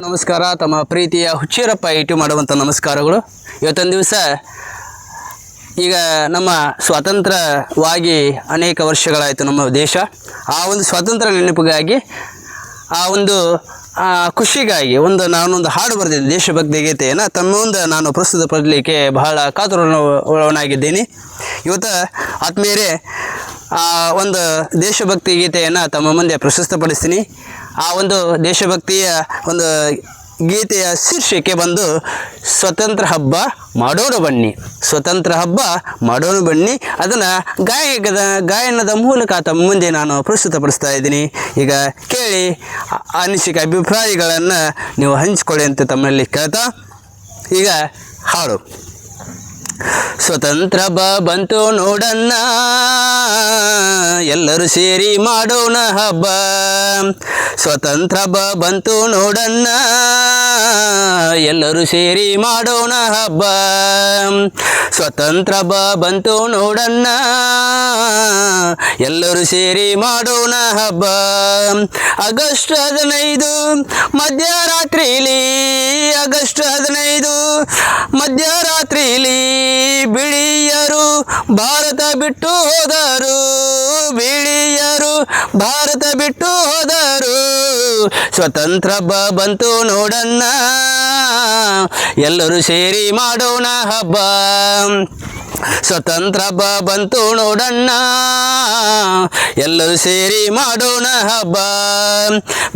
ನಮಸ್ಕಾರ, ತಮ್ಮ ಪ್ರೀತಿಯ ಹುಚ್ಚೀರಪ್ಪ ಇಟ್ಟು ಮಾಡುವಂಥ ನಮಸ್ಕಾರಗಳು. ಇವತ್ತೊಂದು ದಿವಸ ಈಗ ನಮ್ಮ ಸ್ವಾತಂತ್ರ್ಯವಾಗಿ ಅನೇಕ ವರ್ಷಗಳಾಯಿತು ನಮ್ಮ ದೇಶ. ಆ ಒಂದು ಸ್ವಾತಂತ್ರ್ಯ ನೆನಪಿಗಾಗಿ, ಆ ಒಂದು ಖುಷಿಗಾಗಿ ಒಂದು ನಾನೊಂದು ಹಾಡು ಬರೆದಿದ್ದೆ ದೇಶಭಕ್ತಿ ಗೀತೆಯನ್ನು. ತನ್ನೊಂದು ನಾನು ಪ್ರಸ್ತುತಪಡಲಿಕ್ಕೆ ಬಹಳ ಕಾತುರನಾಗಿದ್ದೀನಿ ಇವತ್ತು ಆತ್ಮೀಯರೇ ಒಂದು ದೇಶಭಕ್ತಿ ಗೀತೆಯನ್ನು ತಮ್ಮ ಮುಂದೆ ಪ್ರಶಸ್ತಪಡಿಸ್ತೀನಿ. ಆ ಒಂದು ದೇಶಭಕ್ತಿಯ ಒಂದು ಗೀತೆಯ ಶೀರ್ಷಿಕೆ ಬಂದು, ಸ್ವತಂತ್ರ ಹಬ್ಬ ಮಾಡೋಣ ಬನ್ನಿ, ಸ್ವತಂತ್ರ ಹಬ್ಬ ಮಾಡೋಣ ಬನ್ನಿ. ಅದನ್ನು ಗಾಯಕದ, ಗಾಯನದ ಮೂಲಕ ತಮ್ಮ ಮುಂದೆ ನಾನು ಪ್ರಸ್ತುತಪಡಿಸ್ತಾ ಇದ್ದೀನಿ. ಈಗ ಕೇಳಿ ಆ- ಅನಿಸಿಕೆ ಅಭಿಪ್ರಾಯಗಳನ್ನು ನೀವು ಹಂಚಿಕೊಳ್ಳಿ ಅಂತ ತಮ್ಮಲ್ಲಿ ಕೇಳ್ತಾ, ಈಗ ಹಾಡು. ಸ್ವತಂತ್ರ ಬ ಬಂತು ನೋಡನ್ನ, ಎಲ್ಲರೂ ಸೇರಿ ಮಾಡೋಣ ಹಬ್ಬ. ಸ್ವತಂತ್ರ ಬ ಬಂತು ನೋಡನ್ನ, ಎಲ್ಲರೂ ಸೇರಿ ಮಾಡೋಣ ಹಬ್ಬ. ಸ್ವತಂತ್ರ ಬ ಬಂತು ನೋಡಣ್ಣ ಎಲ್ಲರೂ ಸೇರಿ ಮಾಡೋಣ ಹಬ್ಬ. ಆಗಸ್ಟ್ ಹದಿನೈದು, ಮಧ್ಯರಾತ್ರಿಲಿ, ಆಗಸ್ಟ್ ಹದಿನೈದು, ಮಧ್ಯರಾತ್ರಿಲಿ ಬಿಳಿಯರು ಭಾರತ ಬಿಟ್ಟು ಹೋದರು. ಬಿಳಿಯರು ಭಾರತ ಬಿಟ್ಟು ಹೋದರು. ಸ್ವತಂತ್ರ ಬಂತು ನೋಡಣ್ಣ. ಎಲ್ಲರೂ ಸೇರಿ ಮಾಡೋಣ ಹಬ್ಬ. ಸ್ವತಂತ್ರ ಬಂತು ನೋಡಣ್ಣ. ಎಲ್ಲರೂ ಸೇರಿ ಮಾಡೋಣ ಹಬ್ಬ.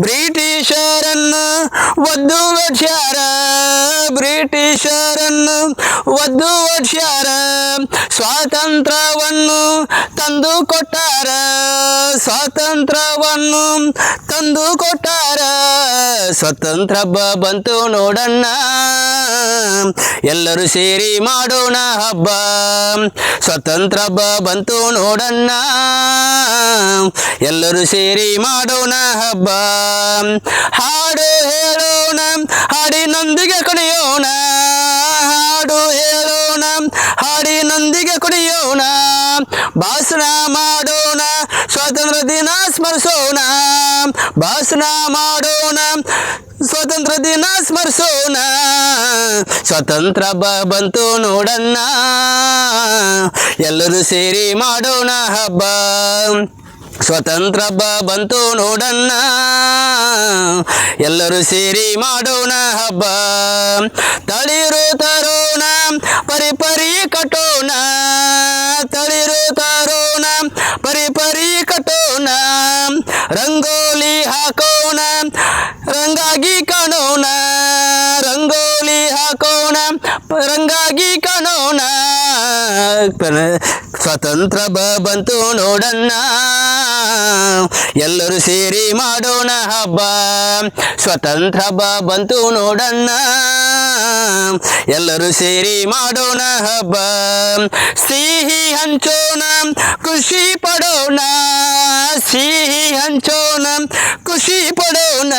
ಬ್ರಿಟಿಷರನ್ನು ಒದ್ದು ಒಡ್ಸ್ಯಾರ ಬ್ರಿಟಿಷರನ್ನು ಒದ್ದು ಒಡ್ಸ್ಯಾರ ಸ್ವಾತಂತ್ರ್ಯವನ್ನು ತಂದು ಕೊಟ್ಟಾರ. ಸ್ವಾತಂತ್ರ್ಯವನ್ನು ತಂದು ಕೊಟ್ಟಾರ. ಸ್ವತಂತ್ರ ಹಬ್ಬ ಬಂತು ನೋಡಣ್ಣ. ಎಲ್ಲರೂ ಸೇರಿ ಮಾಡೋಣ ಹಬ್ಬ. ಸ್ವತಂತ್ರ ಬಂತು ನೋಡಣ್ಣ. ಎಲ್ಲರೂ ಸೇರಿ ಮಾಡೋಣ ಹಬ್ಬ. ಹಾಡು ಹೇಳೋಣ, ಹಾಡಿನೊಂದಿಗೆ ಕುಣಿಯೋಣ. ಹಾಡು ಹೇಳೋಣ, ಹಾಡಿನೊಂದಿಗೆ ಕುಣಿಯೋಣ. ಭಾಷಣ ಮಾಡೋಣ ಸ್ವಾತಂತ್ರ್ಯ ದಿನ ಸ್ಮರಿಸೋಣ, ಭಾಷಣ ಮಾಡೋಣ. ಸ್ವತಂತ್ರ ದಿನ ಸ್ಮರಿಸೋಣ ಸ್ವತಂತ್ರ ಬಂತು ನೋಡಣ್ಣ. ಎಲ್ಲರೂ ಸೇರಿ ಮಾಡೋಣ ಹಬ್ಬ ಸ್ವತಂತ್ರ ಬಂತು ನೋಡಣ್ಣ. ಎಲ್ಲರೂ ಸೇರಿ ಮಾಡೋಣ ಹಬ್ಬ, ತಳಿರು ತರೋಣ, ಪರಿ ಪರಿ ಕಟ್ಟೋಣ. रंगोली हाकवण रंगागी कणवण रंगोली हाकवण रंगागी कणवण ಸ್ವತಂತ್ರ ಬಂತು ನೋಡಣ್ಣ. ಎಲ್ಲರೂ ಸೇರಿ ಮಾಡೋಣ ಹಬ್ಬ. ಸ್ವತಂತ್ರ ಬಂತು ನೋಡಣ್ಣ. ಎಲ್ಲರೂ ಸೇರಿ ಮಾಡೋಣ ಹಬ್ಬ. ಸಿಹಿ ಹಂಚೋಣ, ಖುಷಿ ಪಡೋಣ. ಸಿಹಿ ಹಂಚೋಣ, ಖುಷಿ ಪಡೋಣ.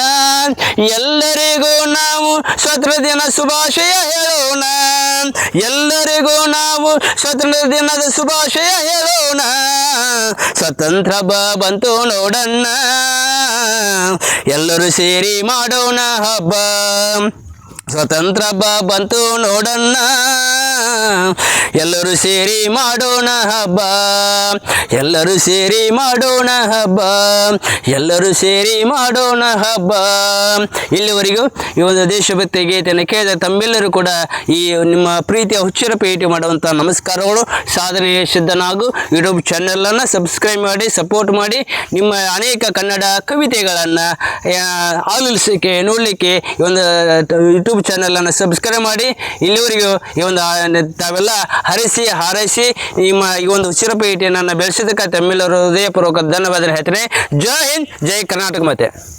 ಎಲ್ಲರಿಗೂ ನಾವು ಸ್ವತಂತ್ರ ದಿನ ಶುಭಾಶಯ ಹೇಳೋಣ. ಎಲ್ಲರಿಗೂ ನಾವು ಸ್ವತಂತ್ರ ದಿನದ ಶುಭಾಶಯ ಹೇಳೋಣ. ಸ್ವತಂತ್ರ ಬಂತು ನೋಡಣ್ಣ. ಎಲ್ಲರೂ ಸೇರಿ ಮಾಡೋಣ ಹಬ್ಬ. ಸ್ವತಂತ್ರ ಹಬ್ಬ ಬಂತು ನೋಡಣ್ಣ. ಎಲ್ಲರೂ ಸೇರಿ ಮಾಡೋಣ ಹಬ್ಬ. ಎಲ್ಲರೂ ಸೇರಿ ಮಾಡೋಣ ಹಬ್ಬ. ಎಲ್ಲರೂ ಸೇರಿ ಮಾಡೋಣ ಹಬ್ಬ. ಇಲ್ಲಿವರೆಗೂ ಈ ಒಂದು ದೇಶಭಕ್ತಿ ಗೀತೆಯನ್ನು ಕೇಳಿದ ತಮ್ಮೆಲ್ಲರೂ ಕೂಡ ಈ ನಿಮ್ಮ ಪ್ರೀತಿಯ ಹುಚ್ಚರ ಪೇಟಿ ಮಾಡುವಂಥ ನಮಸ್ಕಾರಗಳು. ಸಾಧನೆ ಸಿದ್ಧನಾಗು. ಯೂಟ್ಯೂಬ್ ಚಾನೆಲನ್ನು ಸಬ್ಸ್ಕ್ರೈಬ್ ಮಾಡಿ, ಸಪೋರ್ಟ್ ಮಾಡಿ. ನಿಮ್ಮ ಅನೇಕ ಕನ್ನಡ ಕವಿತೆಗಳನ್ನು ಆಲಿಸಲಿಕ್ಕೆ ನೋಡಲಿಕ್ಕೆ ಈ ಒಂದು ಚಾನಲನ್ನು ಸಬ್ಸ್ಕ್ರೈಬ್ ಮಾಡಿ. ಇಲ್ಲಿವರೆಗೂ ಈ ಒಂದು ತಾವೆಲ್ಲ ಹರಿಸಿ, ಹಾರೈಸಿ ನಿಮ್ಮ ಈ ಒಂದು ಚಿರಪೇಟೆಯನ್ನು ಬೆಳೆಸಿದಕ್ಕೆ ತಮ್ಮೆಲ್ಲರೂ ಹೃದಯಪೂರ್ವಕ ಧನ್ಯವಾದ ಹೇಳ್ತೇನೆ. ಜೈ ಹಿಂದ್, ಜೈ ಕರ್ನಾಟಕ ಮತ್ತೆ